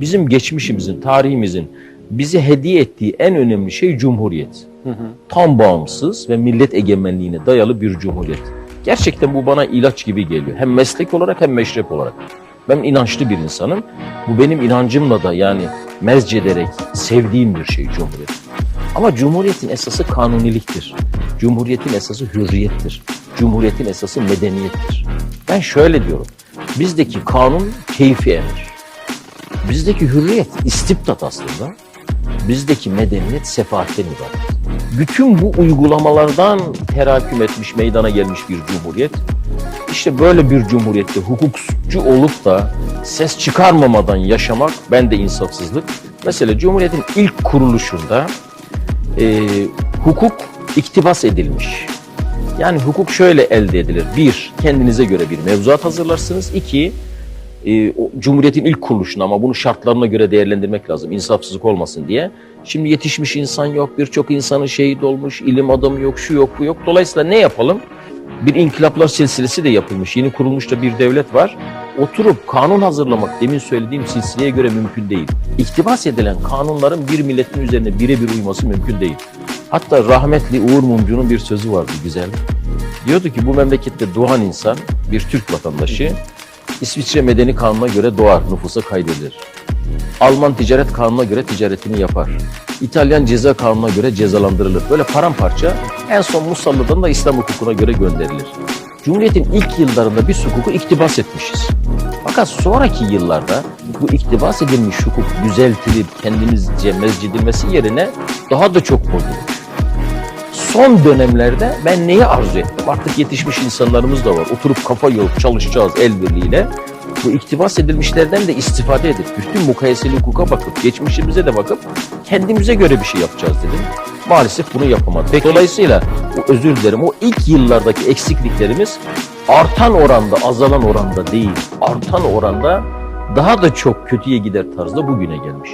Bizim geçmişimizin, tarihimizin bize hediye ettiği en önemli şey cumhuriyet. Tam bağımsız ve millet egemenliğine dayalı bir cumhuriyet. Gerçekten bu bana ilaç gibi geliyor. Hem meslek olarak hem meşrep olarak. Ben inançlı bir insanım. Bu benim inancımla da yani mezcederek sevdiğim bir şey cumhuriyet. Ama cumhuriyetin esası kanuniliktir. Cumhuriyetin esası hürriyettir. Cumhuriyetin esası medeniyettir. Ben şöyle diyorum. Bizdeki kanun keyfi emir. Bizdeki hürriyet istibdat aslında. Bizdeki medeniyet sefaatten ibaret. Bütün bu uygulamalardan teraküm etmiş, meydana gelmiş bir cumhuriyet. İşte böyle bir cumhuriyette hukukçu olup da ses çıkarmamadan yaşamak bende insafsızlık. Mesela cumhuriyetin ilk kuruluşunda e, hukuk iktibas edilmiş. Yani hukuk şöyle elde edilir. Bir, kendinize göre bir mevzuat hazırlarsınız. İki, e, o Cumhuriyet'in ilk kuruluşunu ama bunu şartlarına göre değerlendirmek lazım. insafsızlık olmasın diye. Şimdi yetişmiş insan yok, birçok insanın şehit olmuş, ilim adamı yok, şu yok, bu yok. Dolayısıyla ne yapalım? Bir inkılaplar silsilesi de yapılmış. Yeni kurulmuş da bir devlet var. Oturup kanun hazırlamak demin söylediğim silsileye göre mümkün değil. İktibas edilen kanunların bir milletin üzerine birebir uyması mümkün değil. Hatta rahmetli Uğur Mumcu'nun bir sözü vardı güzel. Diyordu ki bu memlekette doğan insan bir Türk vatandaşı İsviçre Medeni Kanunu'na göre doğar, nüfusa kaydedilir. Alman ticaret kanununa göre ticaretini yapar. İtalyan ceza kanununa göre cezalandırılır. Böyle paramparça en son Musallı'dan da İslam hukukuna göre gönderilir. Cumhuriyet'in ilk yıllarında biz hukuku iktibas etmişiz. Fakat sonraki yıllarda bu iktibas edilmiş hukuk düzeltilip kendimizce mezcedilmesi yerine daha da çok bozulmuş. Son dönemlerde ben neyi arzu ettim? Artık yetişmiş insanlarımız da var. Oturup kafa yorup çalışacağız el birliğiyle. Bu iktibas edilmişlerden de istifade edip, bütün mukayeseli hukuka bakıp, geçmişimize de bakıp kendimize göre bir şey yapacağız dedim. Maalesef bunu yapamadık. Dolayısıyla o özür dilerim o ilk yıllardaki eksikliklerimiz artan oranda, azalan oranda değil, artan oranda daha da çok kötüye gider tarzda bugüne gelmiş.